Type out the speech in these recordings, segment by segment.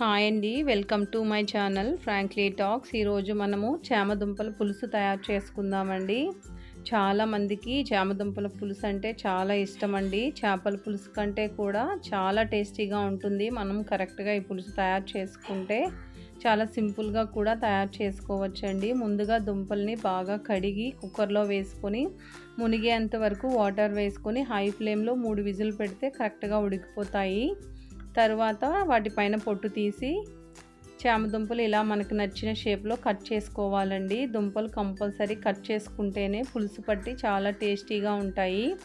Hi అండి welcome to my channel frankly talks ఈరోజు మనము చామదుంపల పులుసు తయారు చేసుకుందామండి. చాలామందికి చామదుంపల పులుసు అంటే చాలా ఇష్టం అండి చేపల పులుసు కంటే కూడా చాలా టేస్టీగా ఉంటుంది. మనం కరెక్ట్గా ఈ పులుసు తయారు చేసుకుంటే చాలా సింపుల్గా కూడా తయారు చేసుకోవచ్చండి. ముందుగా దుంపల్ని బాగా కడిగి కుక్కర్లో వేసుకొని మునిగేంత వరకు వాటర్ వేసుకొని హై ఫ్లేమ్లో మూడు విజిల్ పెడితే కరెక్ట్గా ఉడికిపోతాయి. తరువాత వాటిపైన పొట్టు తీసి చామ దుంపలు ఇలా మనకు నచ్చిన షేప్లో కట్ చేసుకోవాలండి. దుంపలు కంపల్సరీ కట్ చేసుకుంటేనే పులుసు పట్టి చాలా టేస్టీగా ఉంటాయి.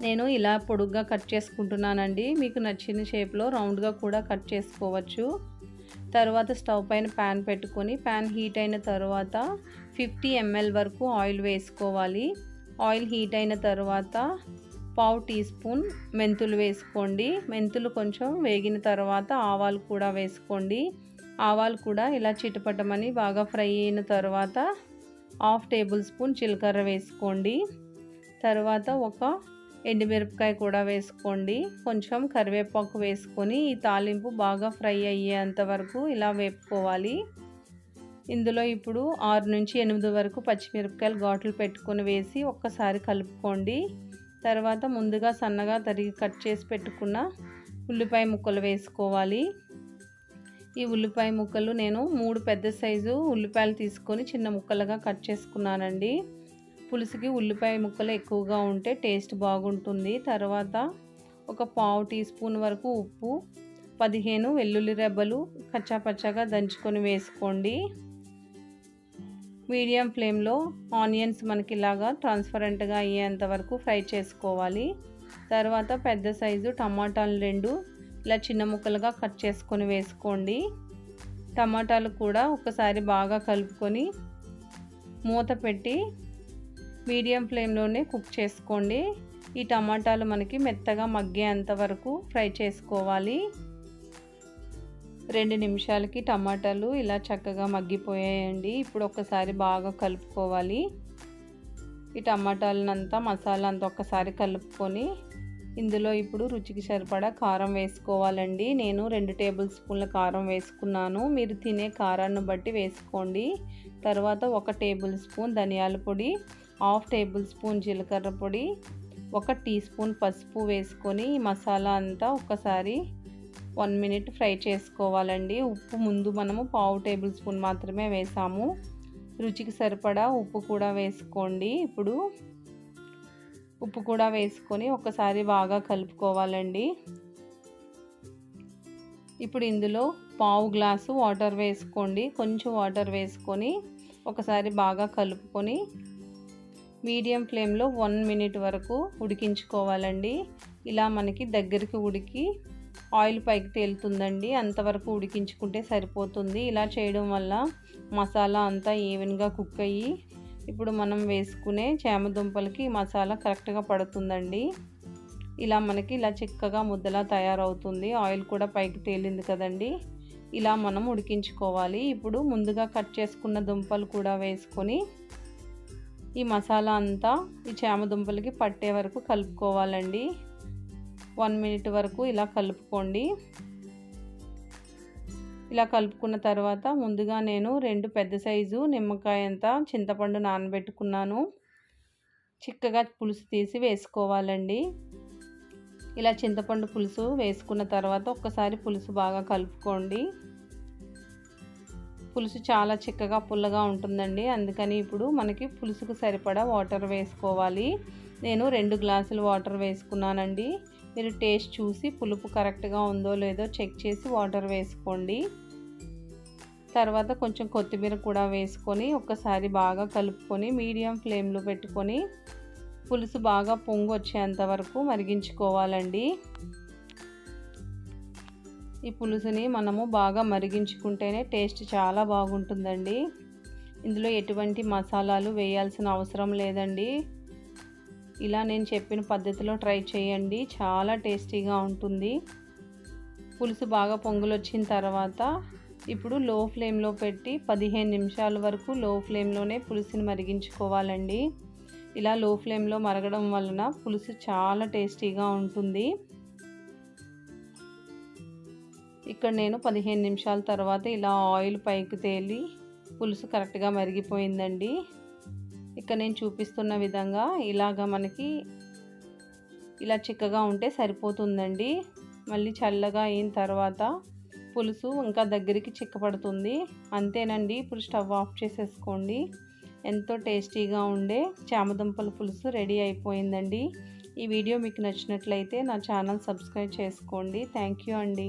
నేను ఇలా పొడుగ్గా కట్ చేసుకుంటున్నానండి. మీకు నచ్చిన షేప్లో రౌండ్గా కూడా కట్ చేసుకోవచ్చు. తర్వాత స్టవ్ పైన ప్యాన్ పెట్టుకొని ప్యాన్ హీట్ అయిన తర్వాత ఫిఫ్టీ ఎంఎల్ వరకు ఆయిల్ వేసుకోవాలి. ఆయిల్ హీట్ అయిన తర్వాత పావు టీ స్పూన్ మెంతులు వేసుకోండి. మెంతులు కొంచెం వేగిన తర్వాత ఆవాలు కూడా వేసుకోండి. ఆవాలు కూడా ఇలా చిటపటమని బాగా ఫ్రై అయిన తర్వాత హాఫ్ టేబుల్ స్పూన్ జీలకర్ర వేసుకోండి. తర్వాత ఒక ఎండుమిరపకాయ కూడా వేసుకోండి. కొంచెం కరివేపాకు వేసుకొని ఈ తాలింపు బాగా ఫ్రై అయ్యేంత వరకు ఇలా వేపుకోవాలి. ఇందులో ఇప్పుడు ఆరు నుంచి ఎనిమిది వరకు పచ్చిమిరపకాయలు ఘాట్లు పెట్టుకొని వేసి ఒక్కసారి కలుపుకోండి. తర్వాత ముందుగా సన్నగా తరిగి కట్ చేసి పెట్టుకున్న ఉల్లిపాయ ముక్కలు వేసుకోవాలి. ఈ ఉల్లిపాయ ముక్కలు నేను మూడు పెద్ద సైజు ఉల్లిపాయలు తీసుకొని చిన్న ముక్కలుగా కట్ చేసుకున్నానండి. పులుసుకి ఉల్లిపాయ ముక్కలు ఎక్కువగా ఉంటే టేస్ట్ బాగుంటుంది. తర్వాత ఒక పావు టీ స్పూన్ వరకు ఉప్పు పదిహేను వెల్లుల్లి రెబ్బలు కచ్చాపచ్చాగా దంచుకొని వేసుకోండి. మీడియం ఫ్లేమ్లో ఆనియన్స్ మనకి ఇలాగా ట్రాన్స్పరెంట్గా అయ్యేంత వరకు ఫ్రై చేసుకోవాలి. తర్వాత పెద్ద సైజు టమాటాలు రెండు ఇలా చిన్న ముక్కలుగా కట్ చేసుకొని వేసుకోండి. టమాటాలు కూడా ఒకసారి బాగా కలుపుకొని మూత పెట్టి మీడియం ఫ్లేమ్లోనే కుక్ చేసుకోండి. ఈ టమాటాలు మనకి మెత్తగా మగ్గేంత వరకు ఫ్రై చేసుకోవాలి. రెండు నిమిషాలకి టమాటాలు ఇలా చక్కగా మగ్గిపోయాయండి. ఇప్పుడు ఒక్కసారి బాగా కలుపుకోవాలి. ఈ టమాటాలనంతా మసాలా అంతా ఒక్కసారి కలుపుకొని ఇందులో ఇప్పుడు రుచికి సరిపడా కారం వేసుకోవాలండి. నేను రెండు టేబుల్ స్పూన్ల కారం వేసుకున్నాను. మీరు తినే కారాన్ని బట్టి వేసుకోండి. తర్వాత ఒక టేబుల్ స్పూన్ ధనియాల పొడి హాఫ్ టేబుల్ స్పూన్ జీలకర్ర పొడి ఒక టీ స్పూన్ పసుపు వేసుకొని ఈ మసాలా అంతా ఒకసారి వన్ మినిట్ ఫ్రై చేసుకోవాలండి. ఉప్పు ముందు మనము పావు టేబుల్ స్పూన్ మాత్రమే వేసాము. రుచికి సరిపడా ఉప్పు కూడా వేసుకోండి. ఇప్పుడు ఉప్పు కూడా వేసుకొని ఒకసారి బాగా కలుపుకోవాలండి. ఇప్పుడు ఇందులో పావు గ్లాసు వాటర్ వేసుకోండి. కొంచెం వాటర్ వేసుకొని ఒకసారి బాగా కలుపుకొని మీడియం ఫ్లేమ్లో వన్ మినిట్ వరకు ఉడికించుకోవాలండి. ఇలా మనకి దగ్గరికి ఉడికి ఆయిల్ పైకి తేలుతుందండి. అంతవరకు ఉడికించుకుంటే సరిపోతుంది. ఇలా చేయడం వల్ల మసాలా అంతా ఈవెన్గా కుక్ అయ్యి ఇప్పుడు మనం వేసుకునే చేమదుంపలకి మసాలా కరెక్ట్గా పడుతుందండి. ఇలా మనకి ఇలా చిక్కగా ముద్దలా తయారవుతుంది. ఆయిల్ కూడా పైకి తేలింది కదండి. ఇలా మనం ఉడికించుకోవాలి. ఇప్పుడు ముందుగా కట్ చేసుకున్న దుంపలు కూడా వేసుకొని ఈ మసాలా అంతా ఈ చేమదుంపలకి పట్టే వరకు కలుపుకోవాలండి. వన్ మినిట్ వరకు ఇలా కలుపుకోండి. ఇలా కలుపుకున్న తర్వాత ముందుగా నేను రెండు పెద్ద సైజు నిమ్మకాయ అంతా చింతపండు నానబెట్టుకున్నాను. చిక్కగా పులుసు తీసి వేసుకోవాలండి. ఇలా చింతపండు పులుసు వేసుకున్న తర్వాత ఒక్కసారి పులుసు బాగా కలుపుకోండి. పులుసు చాలా చిక్కగా పుల్లగా ఉంటుందండి. అందుకని ఇప్పుడు మనకి పులుసుకు సరిపడా వాటర్ వేసుకోవాలి. నేను రెండు గ్లాసులు వాటర్ వేసుకున్నానండి. మీరు టేస్ట్ చూసి పులుపు కరెక్ట్గా ఉందో లేదో చెక్ చేసి వాటర్ వేసుకోండి. తర్వాత కొంచెం కొత్తిమీర కూడా వేసుకొని ఒక్కసారి బాగా కలుపుకొని మీడియం ఫ్లేమ్లో పెట్టుకొని పులుసు బాగా పొంగు వచ్చేంత వరకు మరిగించుకోవాలండి. ఈ పులుసుని మనము బాగా మరిగించుకుంటేనే టేస్ట్ చాలా బాగుంటుందండి. ఇందులో ఎటువంటి మసాలాలు వేయాల్సిన అవసరం లేదండి. ఇలా నేను చెప్పిన పద్ధతిలో ట్రై చేయండి. చాలా టేస్టీగా ఉంటుంది. పులుసు బాగా పొంగులు వచ్చిన తర్వాత ఇప్పుడు లో ఫ్లేమ్లో పెట్టి పదిహేను నిమిషాల వరకు లో ఫ్లేమ్లోనే పులుసుని మరిగించుకోవాలండి. ఇలా లో ఫ్లేమ్లో మరగడం వలన పులుసు చాలా టేస్టీగా ఉంటుంది. ఇక్కడ నేను పదిహేను నిమిషాల తర్వాత ఇలా ఆయిల్ పైకి తేలి పులుసు కరెక్ట్గా మరిగిపోయిందండి. ఇక్కడ నేను చూపిస్తున్న విధంగా ఇలాగ మనకి ఇలా చిక్కగా ఉంటే సరిపోతుందండి. మళ్ళీ చల్లగా అయిన తర్వాత పులుసు ఇంకా దగ్గరికి చిక్కపడుతుంది. అంతేనండి ఇప్పుడు స్టవ్ ఆఫ్ చేసేసుకోండి. ఎంతో టేస్టీగా ఉండే చామదుంపల పులుసు రెడీ అయిపోయిందండి. ఈ వీడియో మీకు నచ్చినట్లయితే నా ఛానల్ సబ్స్క్రైబ్ చేసుకోండి. థ్యాంక్ యూ అండి.